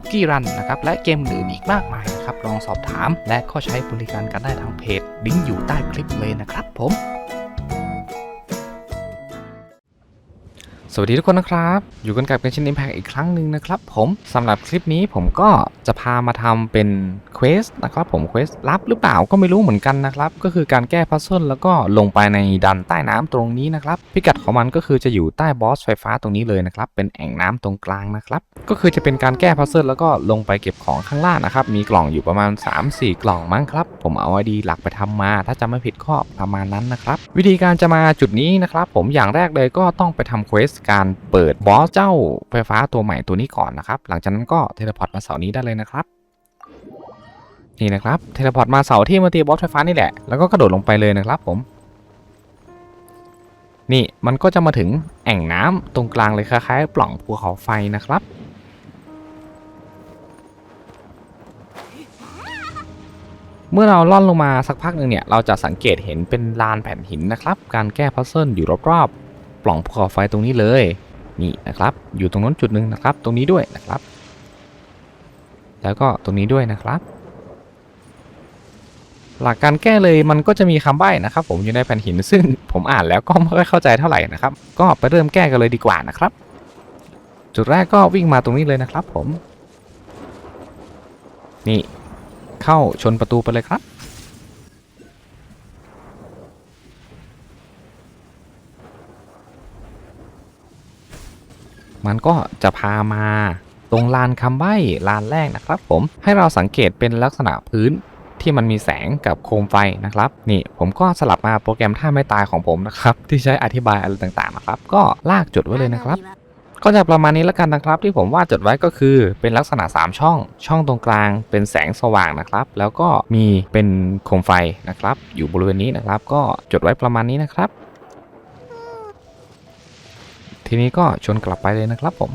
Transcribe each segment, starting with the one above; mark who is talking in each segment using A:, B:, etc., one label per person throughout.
A: คุกกี้รันนะครับและเกมอื่นอีกมากมายนะครับลองสอบถาม และก็ใช้บริการกันได้ทางเพจลิงก์อยู่ใต้คลิปเลยนะครับผม สวัสดีทุกคนนะครับ อยู่กันกับกันชินอิมแพกอีกครั้งหนึ่งนะครับผมสำหรับคลิปนี้ผมก็จะพามาทำเป็นเควสนะครับผมเควสลับหรือเปล่าก็ไม่รู้เหมือนกันนะครับ ก็คือการแก้พัซเซิลแล้วก็ลงไปในดันใต้น้ำตรงนี้นะครับ พิกัดของมันก็คือจะอยู่ใต้บอสไฟฟ้าตรงนี้เลยนะครับ เป็นแอ่งน้ำตรงกลางนะครับ ก็คือจะเป็นการแก้พัซเซิลแล้วก็ลงไปเก็บของข้างล่างนะครับ มีกล่องอยู่ประมาณ 3-4 กล่องมั้งครับ ผมเอาไอดีหลักไปทำมา ถ้าจำไม่ผิดก็ประมาณนั้นนะครับ วิธีการจะมาจุดนี้นะครับ ผมอย่างแรกเลยก็ต้องไปทำเควสการเปิดบอสเจ้าไฟฟ้าตัวใหม่ตัวนี้ก่อนนะครับ หลังจากนั้นก็เทเลพอร์ตมาเสานี้ได้เลยนะครับ นี่นะครับ เทเลพอร์ตมาเสาที่มาตีบอสไฟฟ้านี่แหละ แล้วก็กระโดดลงไปเลยนะครับผม นี่มันก็จะมาถึงแอ่งน้ำตรงกลางเลยคล้ายๆปล่องภูเขาไฟนะครับเมื่อเราล่อนลงมาสักพักหนึ่งเนี่ย เราจะสังเกตเห็นเป็นลานแผ่นหินนะครับ การแก้พัซเซิลอยู่รอบๆ ปล่องภูเขาไฟตรงนี้เลยนี่นะครับ อยู่ตรงนั้นจุดหนึ่งนะครับ ตรงนี้ด้วยนะครับ แล้วก็ตรงนี้ด้วยนะครับ หลักการแก้เลยมันก็จะมีคำใบ้นะครับ ผมอยู่ในแผ่นหินซึ่งผมอ่านแล้วก็ไม่ค่อยเข้าใจเท่าไหร่นะครับ ก็ไปเริ่มแก้กันเลยดีกว่านะครับ จุดแรกก็วิ่งมาตรงนี้เลยนะครับ ผม นี่ เข้าชนประตูไปเลยครับ มันก็จะพามา ตรงลานคำใบ้ลานแรกนะครับ ผมให้เราสังเกตเป็นลักษณะพื้นที่มันมีแสงกับโคมไฟนะครับ นี่ผมก็สลับมาโปรแกรมท่าไม่ตายของผมนะครับ ที่ใช้อธิบายอะไรต่างๆนะครับ ก็ลากจุดไว้เลยนะครับ ก็จะประมาณนี้แล้วกันนะครับ ที่ผมวาดจดไว้ก็คือเป็นลักษณะ 3 ช่อง ช่องตรงกลางเป็นแสงสว่างนะครับ แล้วก็มีเป็นโคมไฟนะครับ อยู่บริเวณนี้นะครับ ก็จดไว้ประมาณนี้นะครับ ทีนี้ก็ชนกลับไปเลยนะครับผม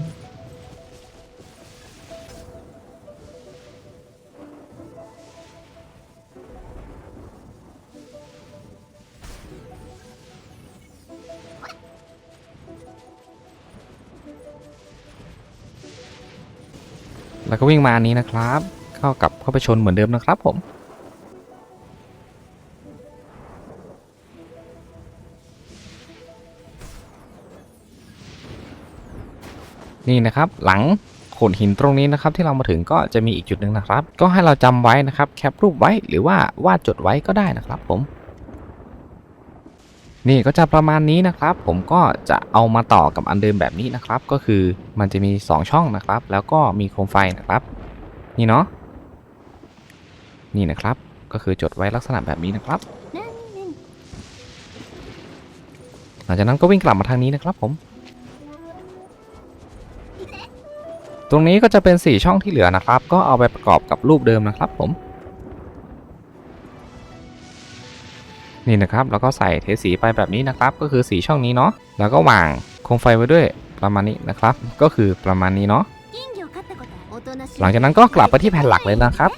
A: แล้วก็วิ่งมาอันนี้นะครับ เข้ากลับเข้าไปชนเหมือนเดิมนะครับผม นี่นะครับหลังโขดหินตรงนี้นะครับที่เรามาถึงก็จะมีอีกจุดหนึ่งนะครับ ก็ให้เราจำไว้นะครับแคปรูปไว้หรือว่าวาดจดไว้ก็ได้นะครับผม นี่ก็จะประมาณนี้นะครับ ผมก็จะเอามาต่อกับอันเดิมแบบนี้นะครับ ก็คือมันจะมี 2 ช่องนะครับ แล้วก็มีโคมไฟนะครับ นี่เนาะนี่นะครับ ก็คือจดไว้ลักษณะแบบนี้นะครับ หลังจากนั้นก็วิ่งกลับมาทางนี้นะครับผม ตรงนี้ก็จะเป็น 4 ช่องที่เหลือนะครับ ก็เอาไปประกอบกับรูปเดิมนะครับผม นี่นะครับแล้วก็ใส่เทสีไปแบบนี้นะครับ ก็คือสีช่องนี้เนาะแล้วก็วางโคมไฟไว้ด้วยประมาณนี้นะครับ ก็คือประมาณนี้เนาะหลังจากนั้นก็กลับไปที่แผ่นหลักเลยนะครับ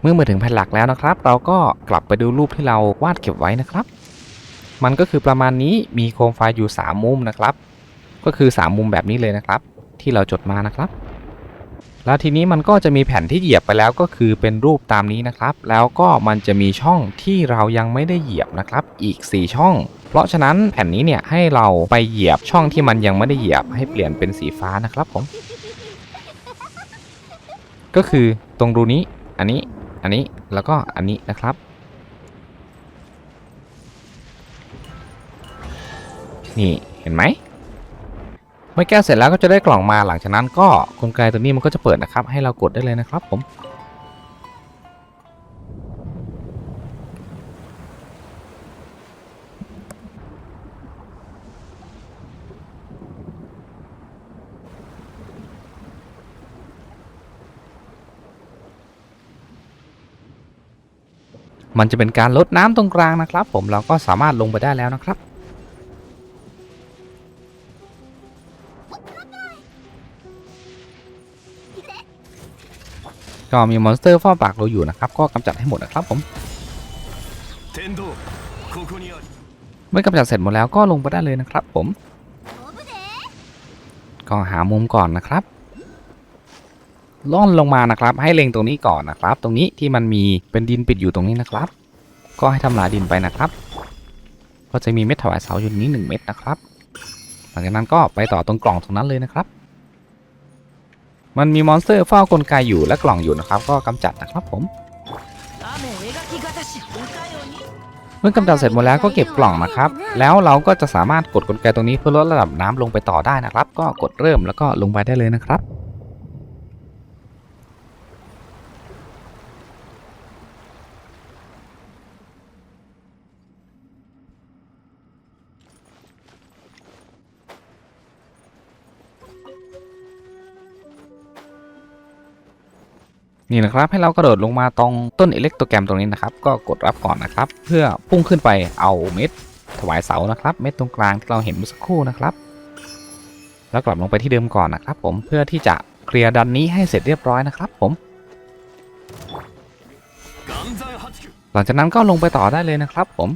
A: เมื่อมาถึงแผ่นหลักแล้วนะครับ เราก็กลับไปดูรูปที่เราวาดเก็บไว้นะครับ มันก็คือประมาณนี้มีโคมไฟอยู่ 3 มุมนะครับ ก็คือ 3 มุมแบบนี้เลยนะครับ ที่เราจดมานะครับ แล้วทีนี้มันก็จะมีแผ่นที่เหยียบไปแล้วก็คือเป็นรูปตามนี้นะครับ แล้วก็มันจะมีช่องที่เรายังไม่ได้เหยียบนะครับ อีก 4 ช่อง เพราะฉะนั้นแผ่นนี้เนี่ยให้เราไปเหยียบช่องที่มันยังไม่ได้เหยียบให้เปลี่ยนเป็นสีฟ้านะครับผมก็คือตรงรูนี้อันนี้ อันนี้แล้วก็อันนี้นะครับ นี่เห็นไหมเมื่อแก้เสร็จแล้วก็จะได้กล่องมาหลังจากนั้นก็กลไกตัวนี้มันก็จะเปิดนะครับ ให้เรากดได้เลยนะครับผม มันจะเป็นการลดน้ำตรงกลางนะครับ ผมเราก็สามารถลงไปได้แล้วนะครับ ก็มีมอนสเตอร์ฟ้าปากเราอยู่นะครับ ก็กำจัดให้หมดนะครับผมเมื่อกำจัดเสร็จหมดแล้วก็ลงไปได้เลยนะครับ ผม ก็หามุมก่อนนะครับ ล่อนลงมานะครับ ให้เล็งตรงนี้ก่อนนะครับ ตรงนี้ที่มันมีเป็นดินปิดอยู่ตรงนี้นะครับ ก็ให้ทำลายดินไปนะครับ ก็จะมีเม็ดถวายเสาอยู่นี้ 1 เม็ดนะครับ หลังจากนั้นก็ไปต่อตรงกล่องตรงนั้นเลยนะครับ มันมีมอนสเตอร์เฝ้ากลไกอยู่และกล่องอยู่นะครับ ก็กำจัดนะครับผมเมื่อกำจัดเสร็จหมดแล้วก็เก็บกล่องนะครับ แล้วเราก็จะสามารถกดกลไกตรงนี้เพื่อลดระดับน้ำลงไปต่อได้นะครับ ก็กดเริ่มแล้วก็ลงไปได้เลยนะครับ นี่นะครับให้เรากระโดดลงมาตรงต้นอิเล็กโตแกรมตรงนี้นะครับ ก็กดรับก่อนนะครับ เพื่อพุ่งขึ้นไปเอาเม็ดถวายเสานะครับ เม็ดตรงกลางที่เราเห็นเมื่อสักครู่นะครับ แล้วกลับลงไปที่เดิมก่อนนะครับ ผมเพื่อที่จะเคลียร์ดันนี้ให้เสร็จเรียบร้อยนะครับ ผม หลังจากนั้นก็ลงไปต่อได้เลยนะครับ ผม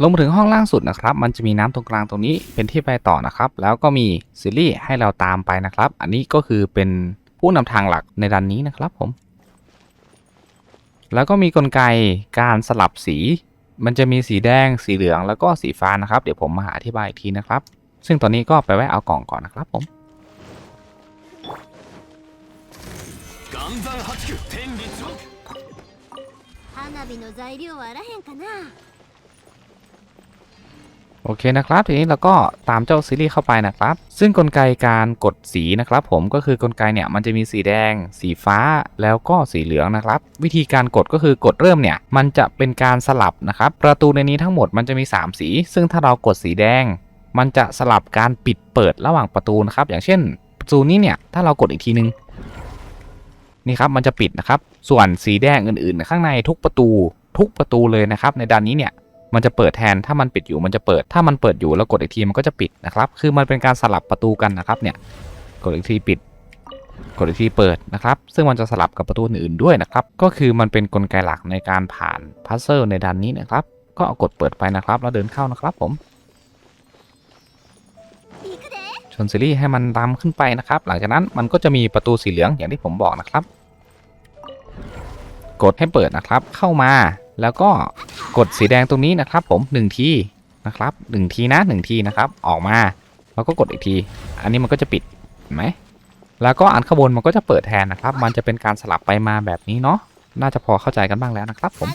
A: ลงมาถึงห้องล่างสุดนะครับ มันจะมีน้ำตรงกลางตรงนี้เป็นที่ไปต่อนะครับ แล้วก็มีซีรีส์ให้เราตามไปนะครับ อันนี้ก็คือเป็นผู้นำทางหลักในดันนี้นะครับ ผม แล้วก็มีกลไกการสลับสี มันจะมีสีแดง สีเหลือง แล้วก็สีฟ้านะครับ เดี๋ยวผมมาหาอธิบายอีกทีนะครับ ซึ่งตอนนี้ก็ไปแวะเอากล่องก่อนนะครับ ผม
B: 岩山八九天理チョーク
C: 花火の材料はあらへんかな
A: โอเคนะครับ ทีนี้เราก็ตามเจ้าซีรีส์เข้าไปนะครับ ซึ่งกลไกการกดสีนะครับ ผมก็คือกลไกเนี่ยมันจะมีสีแดง สีฟ้าแล้วก็สีเหลืองนะครับ วิธีการกดก็คือกดเริ่มเนี่ยมันจะเป็นการสลับนะครับ ประตูในนี้ทั้งหมดมันจะมี 3 สี ซึ่งถ้าเรากดสีแดง มันจะสลับการปิดเปิดระหว่างประตูนะครับ อย่างเช่น ประตูนี้เนี่ยถ้าเรากดอีกทีนึงนี่ครับมันจะปิดนะครับ ส่วนสีแดงอื่นๆ ข้างในทุกประตูทุกประตูเลยนะครับ ในด้านนี้เนี่ย มันจะเปิดแทนถ้ามันปิดอยู่มันจะเปิด ถ้ามันเปิดอยู่แล้วกดอีกทีมันก็จะปิดนะครับ คือมันเป็นการสลับประตูกันนะครับเนี่ยกดอีกทีปิด กดอีกทีเปิดนะครับ ซึ่งมันจะสลับกับประตูอื่นด้วยนะครับ ก็คือมันเป็นกลไกหลักในการผ่านพัซเซอร์ในดันนี้นะครับ ก็กดเปิดไปนะครับ แล้วเดินเข้านะครับผมชนซีลี่ให้มันดำขึ้นไปนะครับ หลังจากนั้นมันก็จะมีประตูสีเหลืองอย่างที่ผมบอกนะครับ กดให้เปิดนะครับเข้ามา แล้วก็กดสีแดงตรงนี้นะครับ ผม1ทีนะครับ1ทีนะ1ทีนะครับ ออกมาแล้วก็กดอีกที อันนี้มันก็จะปิดไหมแล้วก็อันข้างบนมันก็จะเปิดแทนนะครับ มันจะเป็นการสลับไปมาแบบนี้เนาะน่าจะพอเข้าใจกันบ้างแล้วนะครับ ผม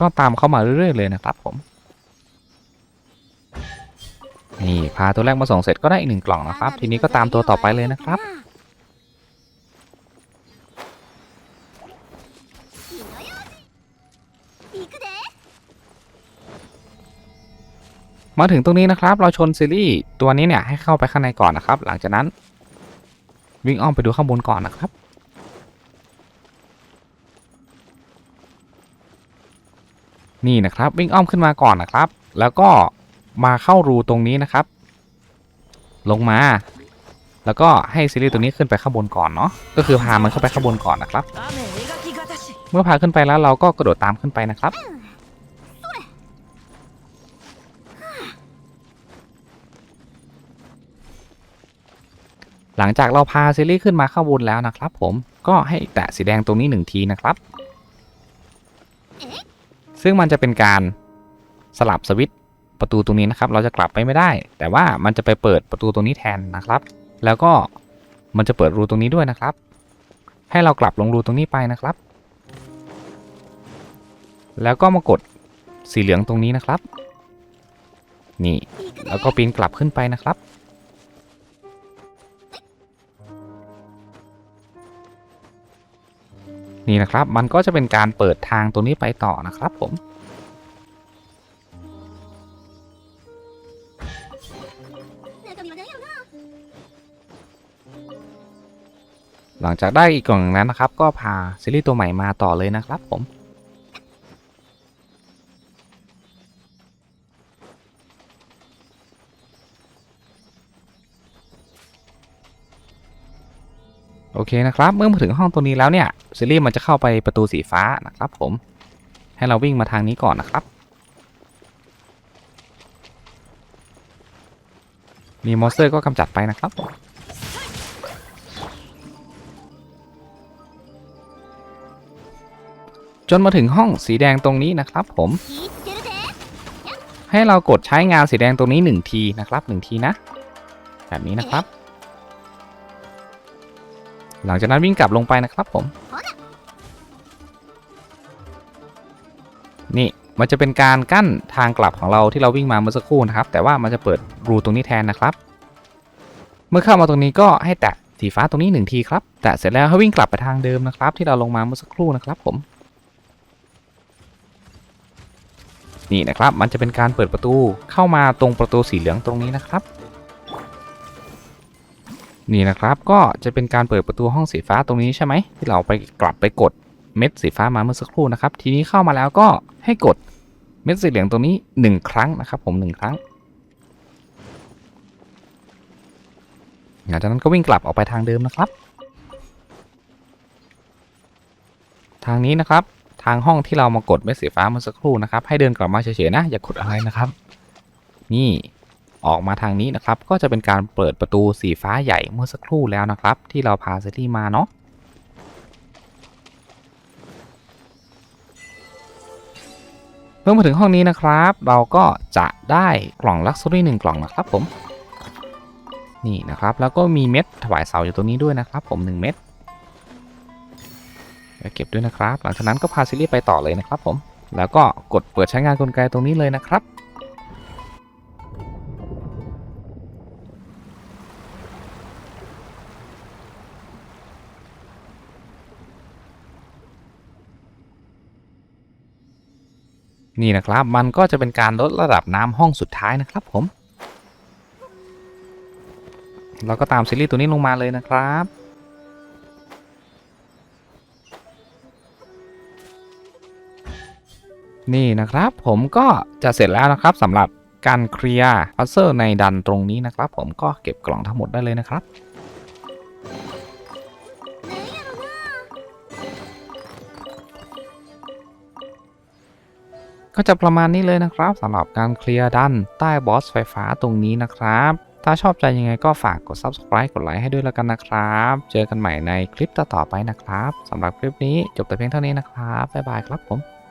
A: ก็ตามเข้ามาเรื่อยๆเลยนะครับ ผมนี่พาตัวแรกมาส่งเสร็จก็ได้อีกหนึ่งกล่องนะครับ ทีนี้ก็ตามตัวต่อไปเลยนะครับ มาถึงตรงนี้นะครับ เราชนซีรีส์ตัวนี้เนี่ยให้เข้าไปข้างในก่อนนะครับ หลังจากนั้น วิ่งอ้อมไปดูข้างบนก่อนนะครับ นี่นะครับวิ่งอ้อมขึ้นมาก่อนนะครับ แล้วก็มาเข้ารูตรงนี้นะครับ ลงมา แล้วก็ให้ซีรีส์ตัวนี้ขึ้นไปข้างบนก่อนเนาะก็คือพามันเข้าไปข้างบนก่อนนะครับ เมื่อพาขึ้นไปแล้วเราก็กระโดดตามขึ้นไปนะครับ หลังจากเราพาซีรีส์ขึ้นมาข้างบนแล้วนะครับผมก็ให้แตะสีแดงตรงนี้หนึ่งทีนะครับ ซึ่งมันจะเป็นการสลับสวิตประตูตรงนี้นะครับ เราจะกลับไปไม่ได้ แต่ว่ามันจะไปเปิดประตูตรงนี้แทนนะครับ แล้วก็มันจะเปิดรูตรงนี้ด้วยนะครับ ให้เรากลับลงรูตรงนี้ไปนะครับ แล้วก็มากดสีเหลืองตรงนี้นะครับ นี่แล้วก็ปีนกลับขึ้นไปนะครับ นี่นะครับ มันก็จะเป็นการเปิดทางตรงนี้ไปต่อนะครับผมหลังจากได้อีกกล่องนั้นนะครับ ก็พาซีรีส์ตัวใหม่มาต่อเลยนะครับผม โอเคนะครับ เมื่อมาถึงห้องตัวนี้แล้วเนี่ยซิลลี่มันจะเข้าไปประตูสีฟ้านะครับผม ให้เราวิ่งมาทางนี้ก่อนนะครับ มีมอสเตอร์ก็กำจัดไปนะครับจนมาถึงห้องสีแดงตรงนี้นะครับผม ให้เรากดใช้งานสีแดงตรงนี้ 1 ทีนะครับ 1 ทีนะ แบบนี้นะครับ หลังจากนั้นวิ่งกลับลงไปนะครับผม นี่มันจะเป็นการกั้นทางกลับของเราที่เราวิ่งมาเมื่อสักครู่นะครับ แต่ว่ามันจะเปิดรูตรงนี้แทนนะครับ เมื่อเข้ามาตรงนี้ก็ให้แตะสีฟ้าตรงนี้หนึ่งทีครับ แตะเสร็จแล้วให้วิ่งกลับไปทางเดิมนะครับ ที่เราลงมาเมื่อสักครู่นะครับผม นี่นะครับ มันจะเป็นการเปิดประตูเข้ามาตรงประตูสีเหลืองตรงนี้นะครับ นี่นะครับก็จะเป็นการเปิดประตูห้องสีฟ้าตรงนี้ใช่ไหมที่เราไปกลับไปกดเม็ดสีฟ้ามาเมื่อสักครู่นะครับ ทีนี้เข้ามาแล้วก็ให้กดเม็ดสีเหลืองตรงนี้หนึ่งครั้งนะครับ ผมหนึ่งครั้งหลังจากนั้นก็วิ่งกลับออกไปทางเดิมนะครับ ทางนี้นะครับ ทางห้องที่เรามากดเม็ดสีฟ้าเมื่อสักครู่นะครับ ให้เดินกลับมาเฉยๆนะอย่ากดอะไรนะครับ นี่ ออกมาทางนี้นะครับ ก็จะเป็นการเปิดประตูสีฟ้าใหญ่เมื่อสักครู่แล้วนะครับ ที่เราพาเซรี่มาเนาะเมื่อมาถึงห้องนี้นะครับ เราก็จะได้กล่องลักซ์รี่หนึ่งกล่องนะครับผม นี่นะครับ แล้วก็มีเม็ดถวายเสาอยู่ตรงนี้ด้วยนะครับ ผม 1 เม็ดเดี๋ยวเก็บด้วยนะครับ หลังจากนั้นก็พาซิลี่ไปต่อเลยนะครับผม แล้วก็กดเปิดใช้งานกลไกตรงนี้เลยนะครับ นี่นะครับมันก็จะเป็นการลดระดับน้ำห้องสุดท้ายนะครับผม เราก็ตามซีรีส์ตัวนี้ลงมาเลยนะครับนี่นะครับผมก็จะเสร็จแล้วนะครับสำหรับการเคลียร์พัซเซอร์ในดันตรงนี้นะครับ ผมก็เก็บกล่องทั้งหมดได้เลยนะครับ ก็จะประมาณนี้เลยนะครับสำหรับการเคลียร์ดันใต้บอสไฟฟ้าตรงนี้นะครับ ถ้าชอบใจยังไงก็ฝากกด subscribe กดไลค์ให้ด้วยแล้วกันนะครับ เจอกันใหม่ในคลิปต่อๆไปนะครับสำหรับคลิปนี้จบแต่เพียงเท่านี้นะครับบ๊ายบายครับผม